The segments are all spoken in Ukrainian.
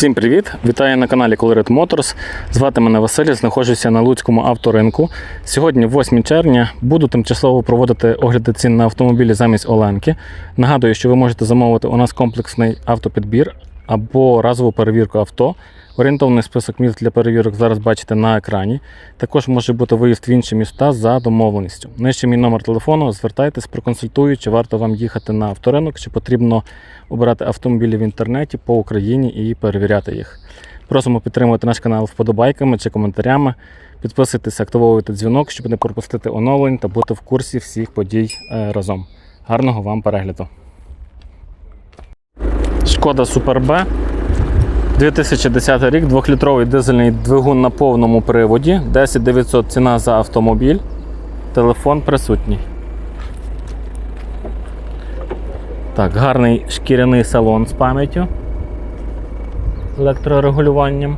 Всім привіт! Вітаю на каналі Colored Motors. Звати мене Василь, знаходжуся на Луцькому авторинку. Сьогодні, 8 червня, буду тимчасово проводити огляди цін на автомобілі замість Оленки. Нагадую, що ви можете замовити у нас комплексний автопідбір або разову перевірку авто. Орієнтовний список міст для перевірок зараз бачите на екрані. Також може бути виїзд в інші міста за домовленістю. Нижче мій номер телефону. Звертайтесь, проконсультую, чи варто вам їхати на авторинок, чи потрібно обирати автомобілі в інтернеті по Україні і перевіряти їх. Просимо підтримувати наш канал вподобайками чи коментарями. Підписуйтесь, активовуйте дзвінок, щоб не пропустити оновлень та бути в курсі всіх подій е, разом. Гарного вам перегляду! Шкода Супер Б. 2010 рік, 2-літровий дизельний двигун на повному приводі, 10 900 ціна за автомобіль, телефон присутній. Так, гарний шкіряний салон з пам'яттю, електрорегулюванням,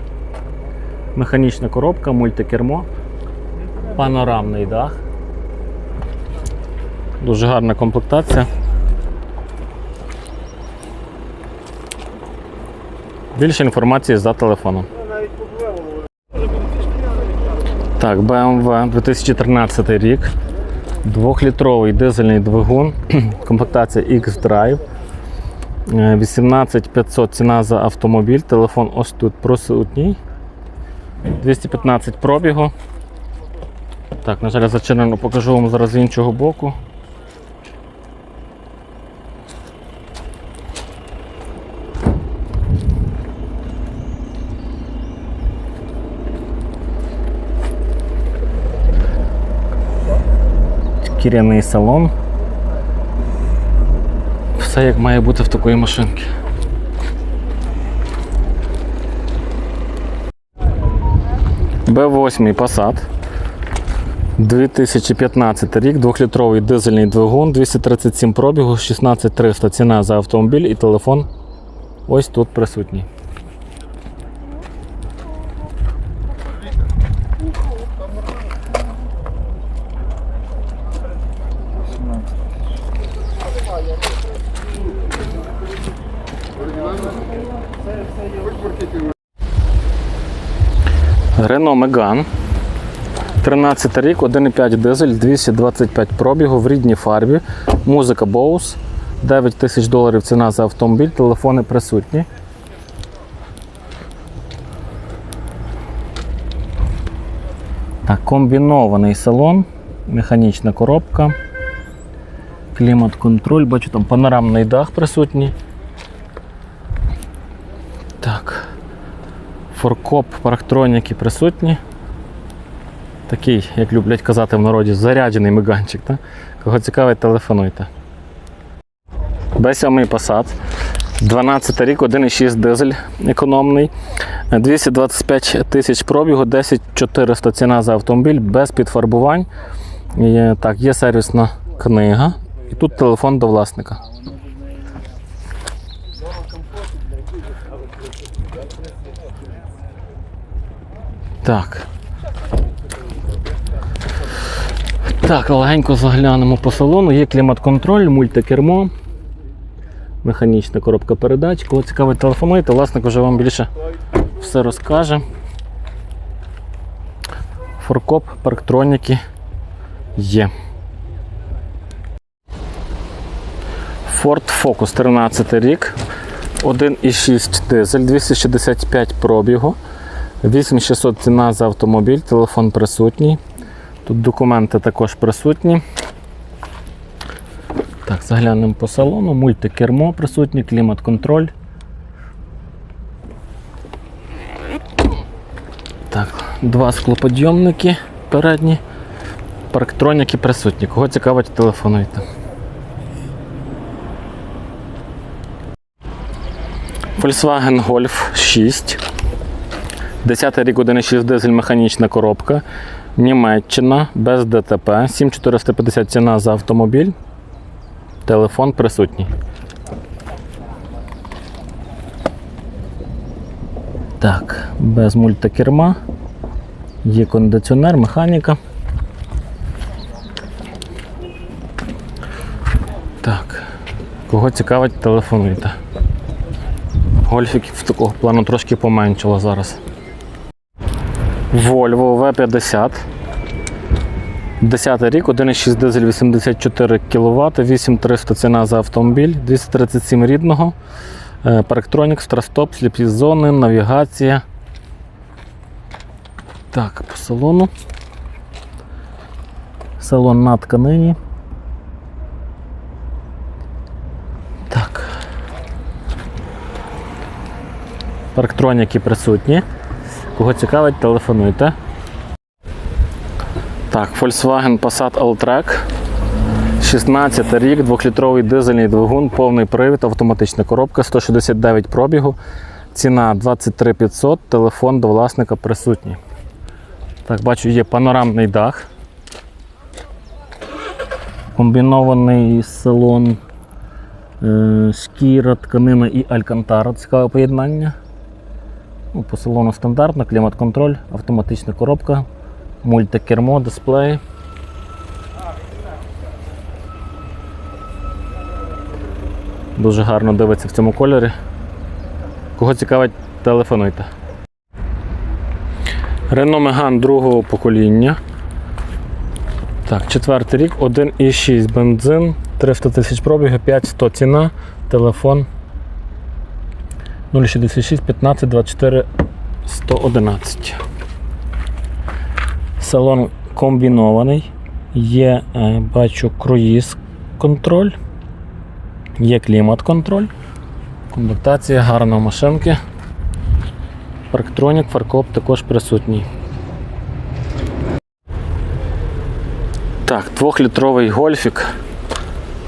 механічна коробка, мультикермо, панорамний дах. Дуже гарна комплектація. Більше інформації за телефоном. Так, BMW 2013 рік. Двохлітровий дизельний двигун, комплектація X-Drive. Е, 18500 ціна за автомобіль, телефон ось тут присутній. 215 пробігу. Так, на жаль, зачинено, покажу вам зараз з іншого боку. Шкіряний салон. Все як має бути в такої машинки. Б8 Passat. 2015 рік, 2-літровий дизельний двигун, 237 пробігу, 16300 ціна за автомобіль і телефон ось тут присутній. Renault Megane. 13 рік, 1,5 дизель, 225 пробігу в рідній фарбі. Музика Bose. 9 тисяч доларів ціна за автомобіль, телефони присутні. Так, комбінований салон, механічна коробка, клімат-контроль, бачу там панорамний дах присутній. Так. Форкоп, парктроніки присутні. Такий, як люблять казати в народі, заряджений миганчик. Та? Кого цікавить, телефонуйте. Б7 Passat. 12 рік, 1,6 дизель економний. 225 тисяч пробігу, 10 400 ціна за автомобіль без підфарбувань. Є, так, є сервісна книга. І тут телефон до власника. Так. Так, легенько заглянемо по салону. Є клімат-контроль, мультикермо, механічна коробка передач. Кого цікавить, телефонуйте, власник вже вам більше все розкаже. Форкоп, парктроніки є. Ford Focus 13 рік, 1,6 дизель, 265 пробігу. 8600 ціна за автомобіль, телефон присутній. Тут документи також присутні. Так, заглянемо по салону. Мультикермо присутнє, клімат-контроль. Так, два склоподйомники передні. Парктроніки присутні. Кого цікавить, телефонуйте. Volkswagen Golf 6. 10 рік 1,6 дизель механічна коробка. Німеччина без ДТП. 7450 ціна за автомобіль. Телефон присутній. Так, без мультикерма. Є кондиціонер, механіка. Так. Кого цікавить, телефонуйте. Гольфіків такого плану трошки поменшало зараз. Volvo V50. 10 рік, 1,6 дизель 84 кВт, 8300 ціна за автомобіль, 237 рідного. Е, Парктронік, старстоп, сліпі зони, навігація. Так, по салону. Салон на тканині. Парктроніки присутні. Кого цікавить, телефонуйте. Так, Volkswagen Passat Alltrack. 16 рік, 2-літровий дизельний двигун, повний привід, автоматична коробка, 169 пробігу. Ціна 23 500, телефон до власника присутній. Так, бачу, є панорамний дах. Комбінований салон, е, шкіра, тканина і алькантара. Цікаве поєднання. Ну, по салону стандартно, клімат-контроль, автоматична коробка, мультикермо, дисплей. Дуже гарно дивиться в цьому кольорі. Кого цікавить, телефонуйте. Renault Megane другого покоління. Так, четвертий рік, 1,6 бензин, 300 тисяч пробігу, 5100 ціна, телефон 066 15 24 111. Салон комбінований. Є, е, бачу, круїз контроль, є клімат контроль, комплектація гарна машинки. Парктронік, фаркоп також присутній. Так, двохлітровий гольфік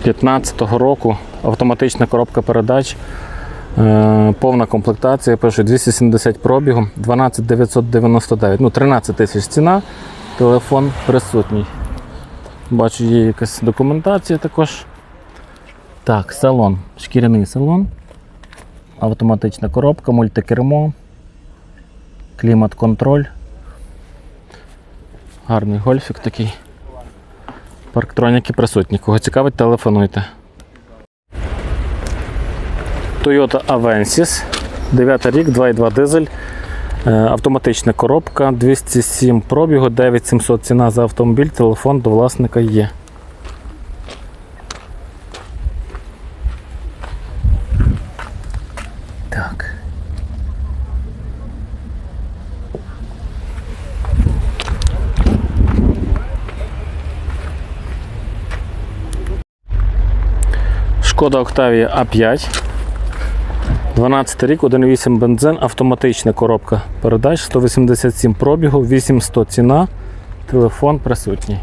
15-го року, автоматична коробка передач. Е, Повна комплектація, пише 270 пробігу, 12 999, ну 13 тисяч ціна, телефон присутній. Бачу, є якась документація також. Так, салон, шкіряний салон, автоматична коробка, мультикермо, клімат-контроль. Гарний гольфік такий. Парктроніки присутні. Кого цікавить, телефонуйте. Toyota Avensis, 9 рік, 2,2 дизель, е, автоматична коробка, 207 пробігу, 9700 ціна за автомобіль, телефон до власника є. Шкода Octavia A5. 12 рік, 1,8 бензин, автоматична коробка передач, 187 пробігу, 800 ціна, телефон присутній.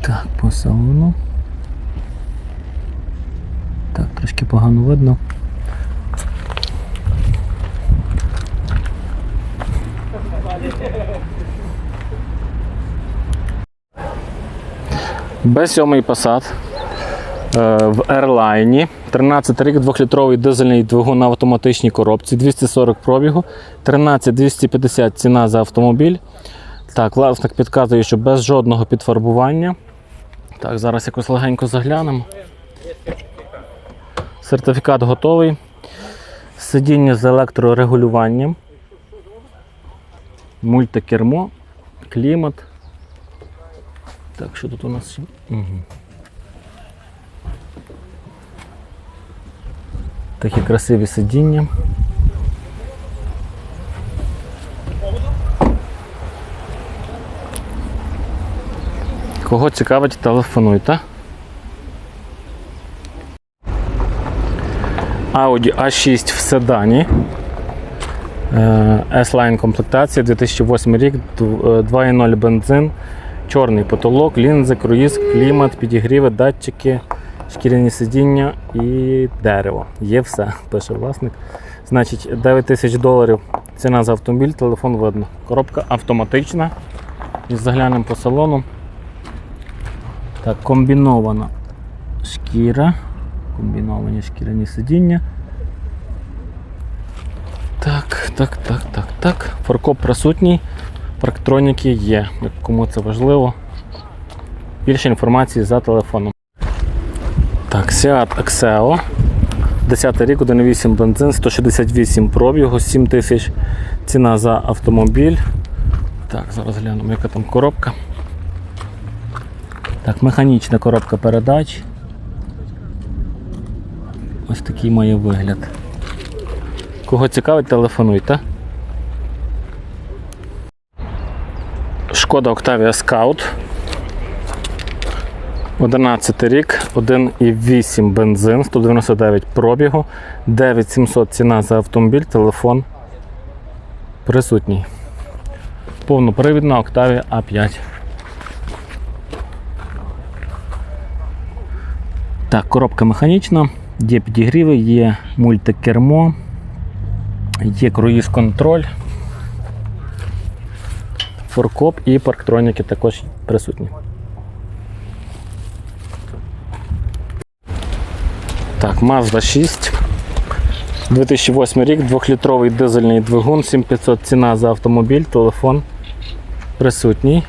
Так, по салону. Так, трошки погано видно. Б7 Passat е, в Airline. 13 рік, 2-літровий дизельний двигун на автоматичній коробці, 240 пробігу, 13 250 ціна за автомобіль. Так, власник підказує, що без жодного підфарбування. Так, зараз якось легенько заглянемо. Сертифікат готовий. Сидіння з електрорегулюванням. Мультикермо, клімат. Так, що тут у нас? Угу. Такі красиві сидіння. Кого цікавить, телефонуйте. Audi A6 в седані. Е, S-Line комплектація 2008 рік, е, 2.0 бензин, чорний потолок, лінзи, круїз, клімат, підігріви, датчики, шкіряні сидіння і дерево. Є все, пише власник. Значить, 9 тисяч доларів ціна за автомобіль, телефон видно. Коробка автоматична. І заглянемо по салону. Так, комбінована шкіра. Комбіновані шкіряні сидіння. Так, так, так, так, так. Фаркоп присутній. Парктроніки є. Кому це важливо. Більше інформації за телефоном. Так, Seat Axeo. 10 рік, 1,8 бензин, 168 пробігу, 7 тисяч ціна за автомобіль. Так, зараз глянемо, яка там коробка. Так, механічна коробка передач. Ось такий має вигляд. Кого цікавить, телефонуйте. Шкода Octavia Scout. 11 рік, 1,8 бензин, 199 пробігу, 9700 ціна за автомобіль, телефон присутній. Повнопривідна Octavia A5. Так, коробка механічна, є підігріви, є мультикермо, є круїз контроль, форкоп і парктроніки також присутні. Так, Mazda 6. 2008 рік, 2-літровий дизельний двигун, 7500 ціна за автомобіль, телефон присутній.